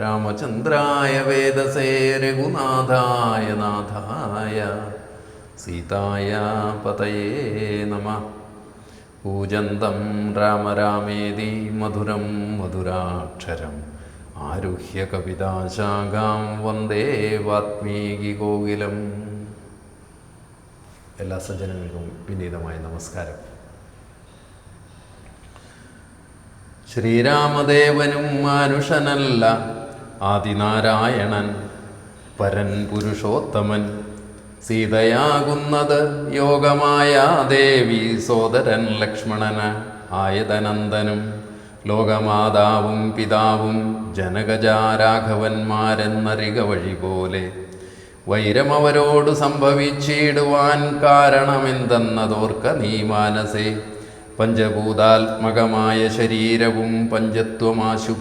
രാമചന്ദ്രായ വേദസേ രഘുനാഥായ നാഥായ സീതായ പതയേ നമ. പൂജന്തം രാമ രാമേതി മധുരം മധുരാക്ഷരം. ആരുഹ്യ കവിതാശാഖാം വന്ദേ വാത്മീകി കോകിലം. എല്ലാ സജ്ജനങ്ങൾക്കും വിനീതമായ നമസ്കാരം. ശ്രീരാമദേവനും മാനുഷനല്ല ആദിനാരായണൻ പരൻ പുരുഷോത്തമൻ. സീതയാകുന്നത് യോഗമായ ദേവി സോദരൻ ലക്ഷ്മണന് ആയതനന്ദനും. ലോകമാതാവും പിതാവും ജനകജാരാഘവന്മാരെന്നറിക വഴി പോലെ വൈരമവരോട് സംഭവിച്ചിടുവാൻ കാരണമെന്തെന്നതോർക്ക നീ മാനസേ. പഞ്ചഭൂതാത്മകമായ ശരീരവും പഞ്ചത്വമാശു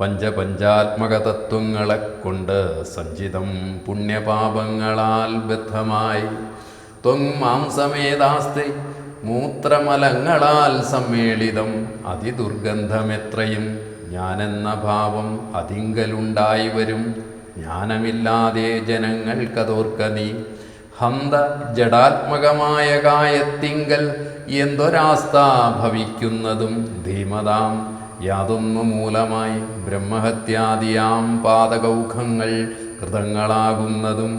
ഭവിക്കുമെല്ലാവനും പഞ്ചപഞ്ചാത്മക തത്വങ്ങളെ കൊണ്ട് സഞ്ചിതം പുണ്യപാപങ്ങളാൽ ബദ്ധമായി. ത്വങ് മാംസമേതാസ്തി മൂത്രമലങ്ങളാൽ സമ്മേളിതം. അതിദുർഗന്ധമെത്രയും ഞാനെന്ന ഭാവം അതിങ്കലുണ്ടായി വരും ജ്ഞാനമില്ലാതെ ജനങ്ങൾക്കതോർക്ക നീ. ഹന്ത ജഡാത്മകമായ കായത്തിങ്കൽ എന്തൊരാസ്ഥ ഭവിക്കുന്നതും ധീമതാം. യാതൊന്നു മൂലമായി ബ്രഹ്മഹത്യാദിയാം പാതകൗഖങ്ങൾ കൃതങ്ങളാകുന്നതും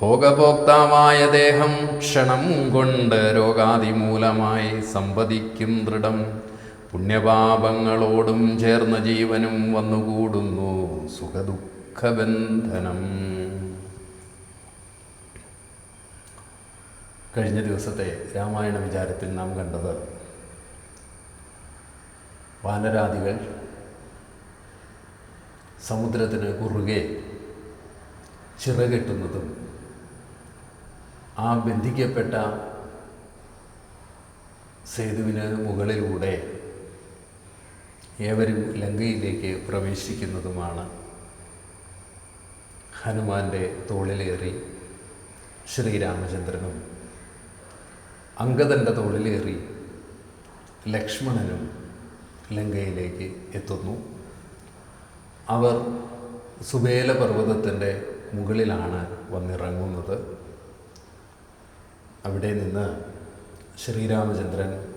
ഭോഗഭോക്താവായ ദേഹം ക്ഷണം കൊണ്ട് രോഗാതിമൂലമായി സമ്പതിക്കും ദൃഢം. പുണ്യപാപങ്ങളോടും ചേർന്ന ജീവനും വന്നുകൂടുന്നു സുഖദുഃഖബന്ധനം. കഴിഞ്ഞ ദിവസത്തെ രാമായണ വിചാരത്തിൽ നാം കണ്ടത് വാനരാദികൾ സമുദ്രത്തിന് കുറുകെ ചിറകെട്ടുന്നതും ആ ബന്ധിക്കപ്പെട്ട സേതുവിന് മുകളിലൂടെ ഏവരും ലങ്കയിലേക്ക് പ്രവേശിക്കുന്നതുമാണ് ഹനുമാന്റെ തോളിലേറി ശ്രീരാമചന്ദ്രനും അങ്കദന്റെ തോളിലേറി ലക്ഷ്മണനും ലങ്കയിലേക്ക് എത്തുന്നു. അവർ സുബേല പർവതത്തിന്റെ മുകളിലാണ് വന്നിറങ്ങുന്നത്. അവിടെ നിന്ന് ശ്രീരാമചന്ദ്രൻ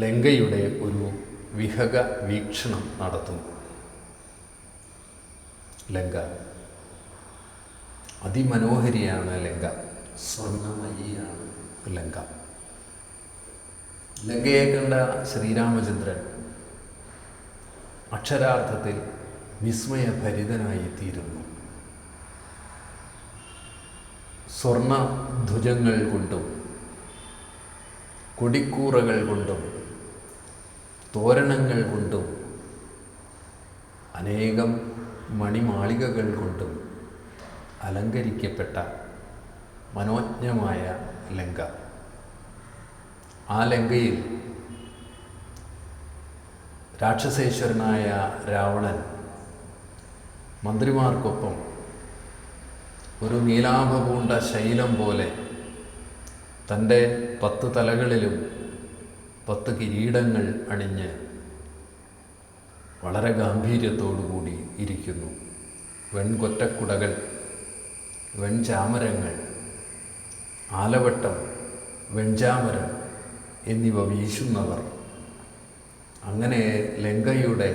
ലങ്കയുടെ ഒരു വിഹക വീക്ഷണം നടത്തുന്നു. ലങ്ക. അതിമനോഹരിയാണ് ലങ്ക. സ്വർണമയിയാണ് ലങ്ക. ലങ്കയെ കണ്ട ശ്രീരാമചന്ദ്രൻ അക്ഷരാർത്ഥത്തിൽ വിസ്മയഭരിതനായിത്തീരുന്നു. സ്വർണ ധ്വജങ്ങൾ കൊണ്ടും കൊടിക്കൂറകൾ കൊണ്ടും തോരണങ്ങൾ കൊണ്ടും അനേകം മണിമാളികകൾ കൊണ്ടും അലങ്കരിക്കപ്പെട്ട മനോജ്ഞമായ ലങ്ക. ആ ലങ്കയിൽ രാക്ഷസേശ്വരനായ രാവണൻ മന്ത്രിമാർക്കൊപ്പം ഒരു നീലാഭപൂണ്ട ശൈലം പോലെ തന്റെ പത്ത് തലകളിലും പത്ത് കിരീടങ്ങൾ അണിഞ്ഞ് വളരെ ഗാംഭീര്യത്തോടുകൂടി ഇരിക്കുന്നു. വെൺകൊറ്റക്കുടകൾ വെൺചാമരങ്ങൾ ആലവട്ടം വെൺചാമരം എന്നിവ വീശുന്നവർ. അങ്ങനെ ലങ്കയുടെ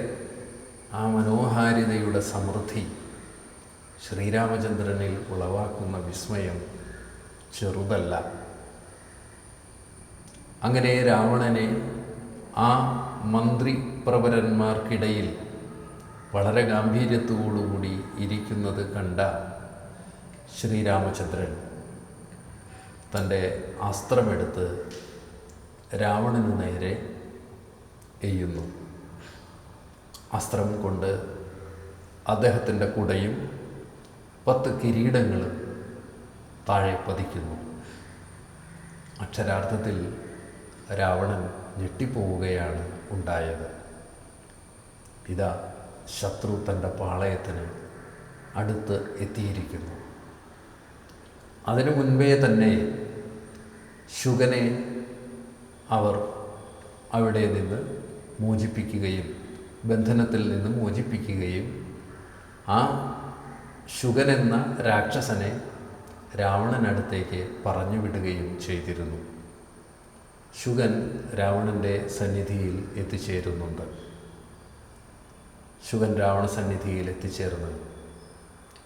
ആ മനോഹാരിതയുടെ സമൃദ്ധി ശ്രീരാമചന്ദ്രനിൽ ഉളവാക്കുന്ന വിസ്മയം ചെറുതല്ല. അങ്ങനെ രാവണനെ ആ മന്ത്രി പ്രവരന്മാർക്കിടയിൽ വളരെ ഗാംഭീര്യത്തോടുകൂടി ഇരിക്കുന്നത് കണ്ട ശ്രീരാമചന്ദ്രൻ തന്റെ അസ്ത്രമെടുത്ത് രാവണനു നേരെ എയ്യുന്നു. അസ്ത്രം കൊണ്ട് അദ്ദേഹത്തിന്റെ കുടയും പത്ത് കിരീടങ്ങളും താഴെ പതിക്കുന്നു. അക്ഷരാർത്ഥത്തിൽ രാവണൻ ഞെട്ടിപ്പോവുകയാണ് ഉണ്ടായത്. ഇതാ ശത്രു തന്റെ പാളയത്തിന് അടുത്ത് എത്തിയിരിക്കുന്നു. അതിനു മുൻപേ തന്നെ ശുഗനെ അവർ അവിടെ നിന്ന് മോചിപ്പിക്കുകയും ബന്ധനത്തിൽ നിന്ന് മോചിപ്പിക്കുകയും ആ ശുഗൻ എന്ന രാക്ഷസനെ രാവണനടുത്തേക്ക് പറഞ്ഞു വിടുകയും ചെയ്തിരുന്നു. ശുഗൻ രാവണന്റെ സന്നിധിയിൽ എത്തിച്ചേരുന്നുണ്ട്. ശുഗൻ രാവണ സന്നിധിയിൽ എത്തിച്ചേർന്ന്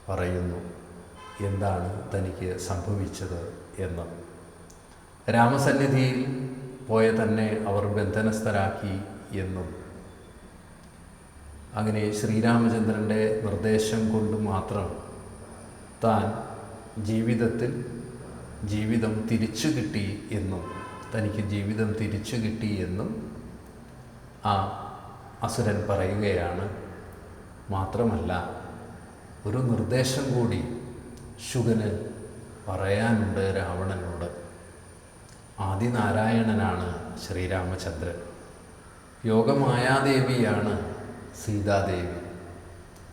പറയുന്നു എന്താണ് തനിക്ക് സംഭവിച്ചത് എന്ന്? രാമസന്നിധിയിൽ പോയ തന്നെ അവർ ബന്ധനസ്ഥരാക്കി എന്നും. അങ്ങനെ ശ്രീരാമചന്ദ്രന്റെ നിർദ്ദേശം കൊണ്ട് മാത്രം താൻ ജീവിതത്തിൽ ജീവിതം തിരിച്ചു കിട്ടി എന്നും തനിക്ക് ജീവിതം തിരിച്ചു കിട്ടി എന്നും ആ അസുരൻ പറയുകയാണ്. മാത്രമല്ല ഒരു നിർദ്ദേശം കൂടി ശുഗന് പറയാനുണ്ട് രാവണനോട്. ആദിനാരായണനാണ് ശ്രീരാമചന്ദ്രൻ. യോഗമായാദേവിയാണ് സീതാദേവി.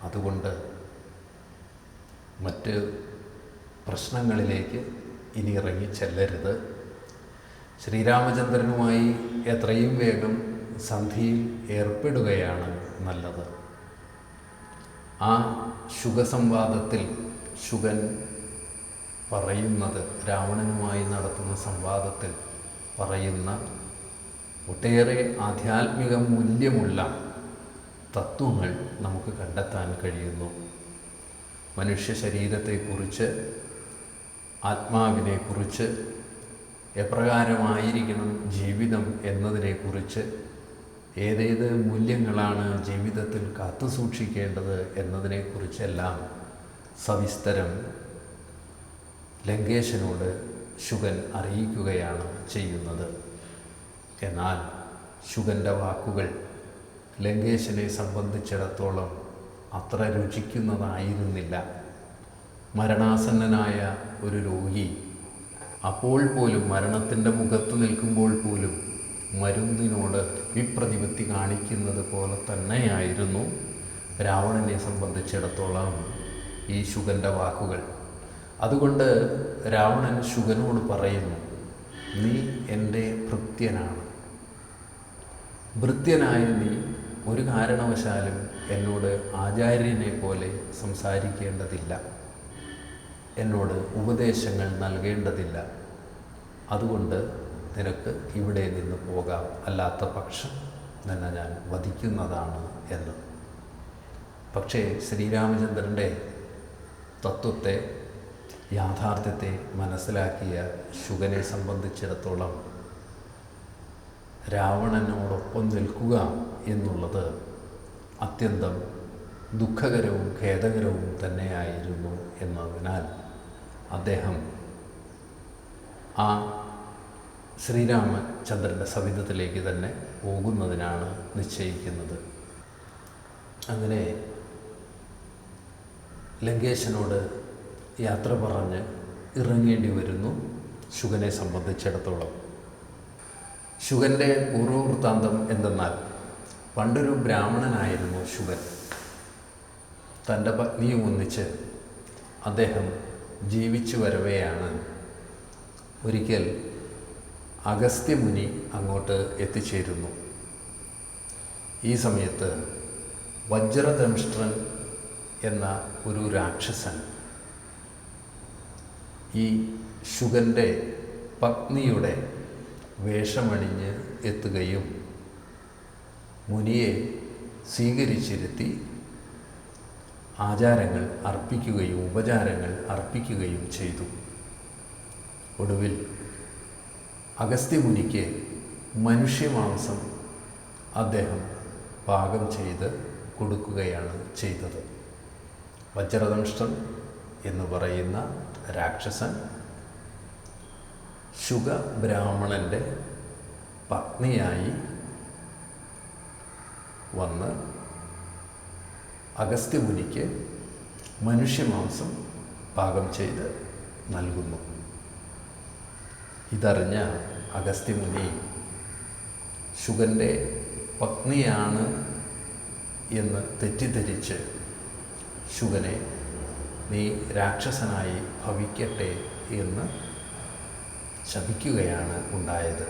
അതുകൊണ്ട് മറ്റ് പ്രശ്നങ്ങളിലേക്ക് ഇനി ഇറങ്ങി ചെല്ലരുത്. ശ്രീരാമചന്ദ്രനുമായി എത്രയും വേഗം സന്ധിയിൽ ഏർപ്പെടുകയാണ് നല്ലത്. ആ ശുഖസംവാദത്തിൽ ശുഗൻ പറയുന്നത് രാവണനുമായി നടത്തുന്ന സംവാദത്തിൽ പറയുന്ന ഒട്ടേറെ ആധ്യാത്മിക മൂല്യമുള്ള തത്വങ്ങൾ നമുക്ക് കണ്ടെത്താൻ കഴിയുന്നു. മനുഷ്യ ശരീരത്തെക്കുറിച്ച് ആത്മാവിനെക്കുറിച്ച് എപ്രകാരമായിരിക്കണം ജീവിതം എന്നതിനെക്കുറിച്ച് ഏതേത് മൂല്യങ്ങളാണ് ജീവിതത്തിൽ കാത്തു സൂക്ഷിക്കേണ്ടത് എന്നതിനെക്കുറിച്ചെല്ലാം സവിസ്തരം ലങ്കേശനോട് ശുഗൻ അറിയിക്കുകയാണ് ചെയ്യുന്നത്. എന്നാൽ ശുഗന്റെ വാക്കുകൾ ലങ്കേശനെ സംബന്ധിച്ചിടത്തോളം അത്ര രുചിക്കുന്നതായിരുന്നില്ല. മരണാസന്നനായ ഒരു രോഗി അപ്പോൾ പോലും മരണത്തിന്റെ മുഖത്ത് നിൽക്കുമ്പോൾ പോലും മരുന്നിനോട് വിപ്രതിപത്തി കാണിക്കുന്നത് പോലെ തന്നെയായിരുന്നു രാവണനെ സംബന്ധിച്ചിടത്തോളം ഈ ശുഗന്റെ വാക്കുകൾ. അതുകൊണ്ട് രാവണൻ ശുഗനോട് പറയുന്നു നീ എന്റെ ഭൃത്യനാണ്. ഭൃത്യനായ നീ ഒരു കാരണവശാലും എന്നോട് ആചാര്യനെ പോലെ സംസാരിക്കേണ്ടതില്ല. എന്നോട് ഉപദേശങ്ങൾ നൽകേണ്ടതില്ല. അതുകൊണ്ട് നിനക്ക് ഇവിടെ നിന്ന് പോകാം. അല്ലാത്ത പക്ഷം നിന്നെ ഞാൻ വധിക്കുന്നതാണ് എന്ന്. പക്ഷേ ശ്രീരാമചന്ദ്രന്റെ തത്വത്തെ യാഥാർത്ഥ്യത്തെ മനസ്സിലാക്കിയ ശുഗനെ സംബന്ധിച്ചിടത്തോളം രാവണനോടൊപ്പം നിൽക്കുക എന്നുള്ളത് അത്യന്തം ദുഃഖകരവും ഖേദകരവും തന്നെയായിരുന്നു എന്നതിനാൽ അദ്ദേഹം ആ ശ്രീരാമചന്ദ്രന്റെ സവിധത്തിലേക്ക് തന്നെ പോകുന്നതിനാണ് നിശ്ചയിക്കുന്നത്. അങ്ങനെ ലങ്കേശനോട് യാത്ര പറഞ്ഞ് ഇറങ്ങേണ്ടി വരുന്നു ശുഗനെ സംബന്ധിച്ചിടത്തോളം. ശുഗന്റെ പൂർവവൃത്താന്തം എന്തെന്നാൽ പണ്ടൊരു ബ്രാഹ്മണനായിരുന്നു ശുഗൻ. തന്റെ പത്നിയും ഒന്നിച്ച് അദ്ദേഹം ജീവിച്ചു വരവെയാണ്. ഒരിക്കൽ അഗസ്ത്യമുനി അങ്ങോട്ട് എത്തിച്ചേരുന്നു. ഈ സമയത്ത് വജ്രദംഷ്ട്രൻ എന്ന ഒരു രാക്ഷസൻ ഈ ശുഗന്റെ പത്നിയുടെ വേഷമണിഞ്ഞ് എത്തുകയും മുനിയെ സ്വീകരിച്ചിരുത്തി ആചാരങ്ങൾ അർപ്പിക്കുകയും ഉപചാരങ്ങൾ അർപ്പിക്കുകയും ചെയ്തു. ഒടുവിൽ അഗസ്ത്യമുനിക്ക് മനുഷ്യമാംസം അദ്ദേഹം പാകം ചെയ്ത് കൊടുക്കുകയാണ് ചെയ്തത്. വജ്രദംഷ്ടം എന്ന് പറയുന്ന രാക്ഷസൻ ശുഗ ബ്രാഹ്മണന്റെ പത്നിയായി വന്ന് അഗസ്ത്യമുനിക്ക് മനുഷ്യമാംസം പാകം ചെയ്ത് നൽകുന്നു. ഇതറിഞ്ഞ അഗസ്ത്യമുനി ശുഗന്റെ പത്നിയാണ് എന്ന് തെറ്റിദ്ധരിച്ച് ശുഗനെ നീ രാക്ഷസനായി ഭവിക്കട്ടെ എന്ന് ശപിക്കുകയാണ് ഉണ്ടായത്.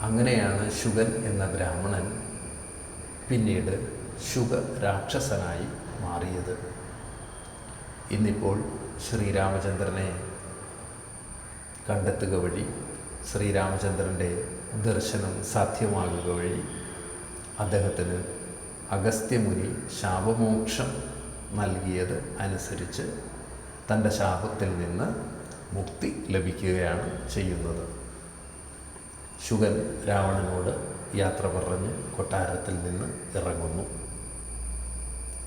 അങ്ങനെയാണ് ശുഗൻ എന്ന ബ്രാഹ്മണൻ പിന്നീട് ശുഗ രാക്ഷസനായി മാറിയത്. ഇന്നിപ്പോൾ ശ്രീരാമചന്ദ്രനെ കണ്ടെത്തുക വഴി ശ്രീരാമചന്ദ്രന്റെ ദർശനം സാധ്യമാകുക വഴി അദ്ദേഹത്തിന് അഗസ്ത്യമുനി ശാപമോക്ഷം നൽകിയത് അനുസരിച്ച് തന്റെ ശാപത്തിൽ നിന്ന് മുക്തി ലഭിക്കുകയാണ് ചെയ്യുന്നത്. ശുഗൻ രാവണനോട് യാത്ര പറഞ്ഞ് കൊട്ടാരത്തിൽ നിന്ന് ഇറങ്ങുന്നു.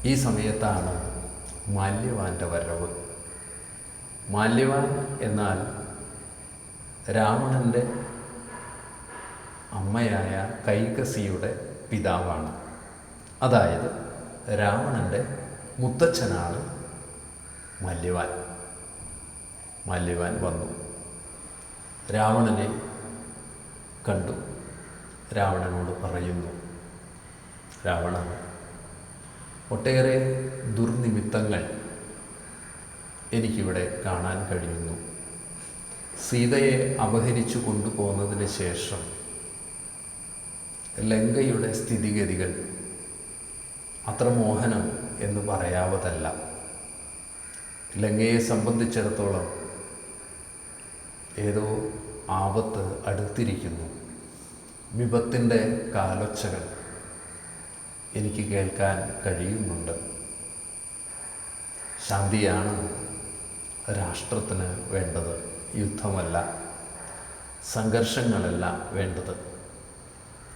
ഈ സമയത്താണ് മാല്യവാന്റെ വരവ് മാല്യവാൻ എന്നാൽ രാവണന്റെ അമ്മയായ കൈകസിയുടെ പിതാവാണ്. അതായത് രാവണന്റെ മുത്തച്ഛനാണ് മല്യവാൻ. മല്യവാൻ വന്നു. രാവണനെ കണ്ടു. രാവണനോട് പറയുന്നു രാവണ ഒട്ടേറെ ദുർനിമിത്തങ്ങൾ എനിക്കിവിടെ കാണാൻ കഴിയുന്നു. സീതയെ അപഹരിച്ചു കൊണ്ടുപോകുന്നതിന് ശേഷം ലങ്കയുടെ സ്ഥിതിഗതികൾ അത്ര മോഹനം എന്ന് പറയാവതല്ല. ലങ്കയെ സംബന്ധിച്ചിടത്തോളം ഏതോ ആപത്ത് അടുത്തിരിക്കുന്നു. വിപത്തിന്റെ കാലൊച്ചകൾ എനിക്ക് കേൾക്കാൻ കഴിയുന്നുണ്ട്. ശാന്തിയാണ് രാഷ്ട്രത്തിന് വേണ്ടത് യുദ്ധമല്ല സംഘർഷങ്ങളല്ല വേണ്ടത്.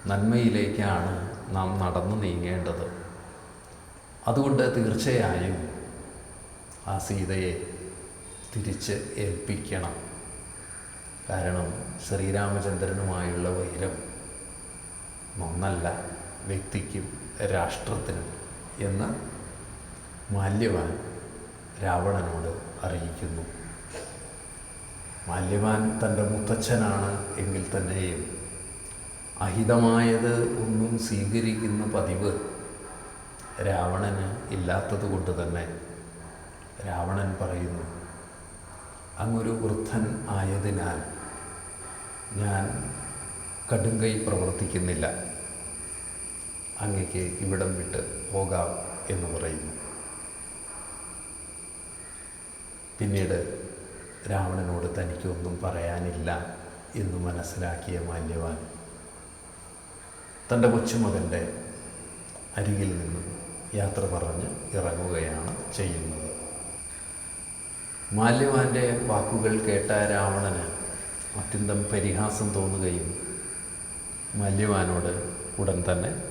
നന്മയിലേക്കാണ് നാം നടന്നു നീങ്ങേണ്ടത്. അതുകൊണ്ട് തീർച്ചയായും ആ സീതയെ തിരിച്ച് ഏൽപ്പിക്കണം. കാരണം ശ്രീരാമചന്ദ്രനുമായുള്ള വൈരം നന്നല്ല വ്യക്തിക്കും രാഷ്ട്രത്തിനും എന്ന് മാല്യവാൻ രാവണനോട് അറിയിക്കുന്നു. മാല്യവാൻ തന്റെ മുത്തച്ഛനാണ് എങ്കിൽ തന്നെയും അഹിതമായത് ഒന്നും സ്വീകരിക്കുന്ന പതിവ് രാവണന് ഇല്ലാത്തത് കൊണ്ട് തന്നെ രാവണൻ പറയുന്നു അങ്ങൊരു വൃദ്ധൻ ആയതിനാൽ ഞാൻ കടുങ്കൈ പ്രവർത്തിക്കുന്നില്ല. അങ്ങക്ക് ഇവിടം വിട്ട് പോകാം എന്ന് പറയുന്നു. പിന്നീട് രാവണനോട് തനിക്കൊന്നും പറയാനില്ല എന്ന് മനസ്സിലാക്കിയ മാന്യവാൻ തന്റെ കൊച്ചുമകന്റെ അരികിൽ നിന്നും യാത്ര പറഞ്ഞ് ഇറങ്ങുകയാണ് ചെയ്യുന്നത്. മാല്യവാന്റെ വാക്കുകൾ കേട്ട രാവണന് അത്യന്തം പരിഹാസം തോന്നുകയും മാല്യവാനോട് ഉടൻ തന്നെ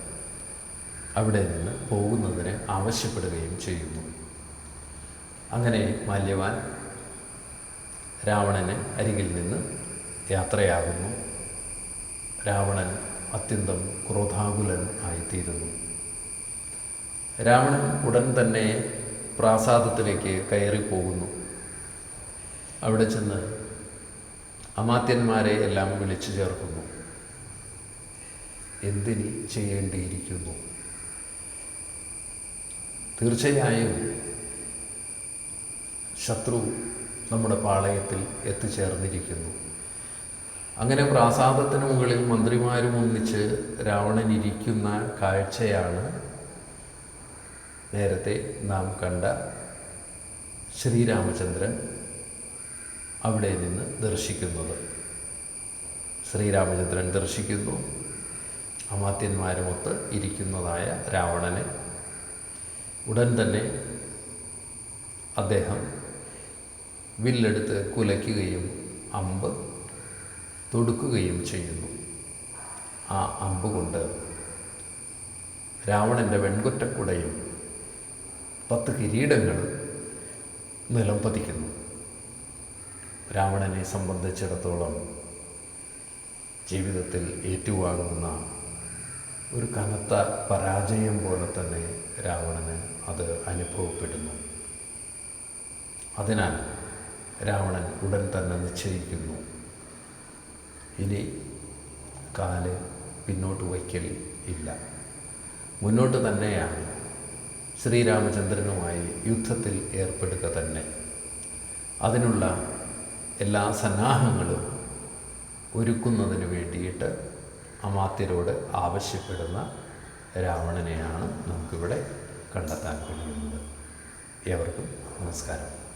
അവിടെ നിന്ന് പോകുന്നതിന് ആവശ്യപ്പെടുകയും ചെയ്യുന്നു. അങ്ങനെ മാല്യവാൻ രാവണന് അരികിൽ നിന്ന് യാത്രയാകുന്നു. രാവണൻ അത്യന്തം ക്രോധാകുലൻ ആയിത്തീരുന്നു. രാവണൻ ഉടൻ തന്നെ പ്രാസാദത്തിലേക്ക് കയറിപ്പോകുന്നു അവിടെ ചെന്ന് അമാത്യന്മാരെ എല്ലാം വിളിച്ചു ചേർക്കുന്നു. എന്തിനി ചെയ്യേണ്ടിയിരിക്കുന്നു? തീർച്ചയായും ശത്രു നമ്മുടെ പാളയത്തിൽ എത്തിച്ചേർന്നിരിക്കുന്നു. അങ്ങനെ പ്രാസാദത്തിന് മുകളിൽ മന്ത്രിമാരും ഒന്നിച്ച് രാവണൻ ഇരിക്കുന്ന കാഴ്ചയാണ് നേരത്തെ നാം കണ്ട ശ്രീരാമചന്ദ്രൻ അവിടെ നിന്ന് ദർശിക്കുന്നത്. ശ്രീരാമചന്ദ്രൻ ദർശിക്കുന്നു. അമാത്യന്മാരുമൊത്ത് ഇരിക്കുന്നതായ രാവണനെ ഉടൻ തന്നെ അദ്ദേഹം വില്ലെടുത്ത് കുലയ്ക്കുകയും അമ്പ് തൊടുക്കുകയും ചെയ്യുന്നു. ആ അമ്പ് കൊണ്ട് രാവണന്റെ വെൺകുറ്റക്കുടയും പത്ത് കിരീടങ്ങൾ നിലം പതിക്കുന്നു. രാവണനെ സംബന്ധിച്ചിടത്തോളം ജീവിതത്തിൽ ഏറ്റുവാങ്ങുന്ന ഒരു കനത്ത പരാജയം പോലെ തന്നെ രാവണന് അത് അനുഭവപ്പെടുന്നു. അതിനാൽ രാവണൻ ഉടൻ തന്നെ നിശ്ചയിക്കുന്നു. ഇനി കാൽ പിന്നോട്ട് വയ്ക്കൽ ഇല്ല. മുന്നോട്ട് തന്നെയാണ് ശ്രീരാമചന്ദ്രനുമായി യുദ്ധത്തിൽ ഏർപ്പെടുക തന്നെ. അതിനുള്ള എല്ലാ സന്നാഹങ്ങളും ഒരുക്കുന്നതിന് വേണ്ടിയിട്ട് അമാത്യരോട് ആവശ്യപ്പെടുന്ന രാവണനെയാണ് നമുക്കിവിടെ കണ്ടെത്താൻ കഴിയുന്നത്. ഏവർക്കും നമസ്കാരം.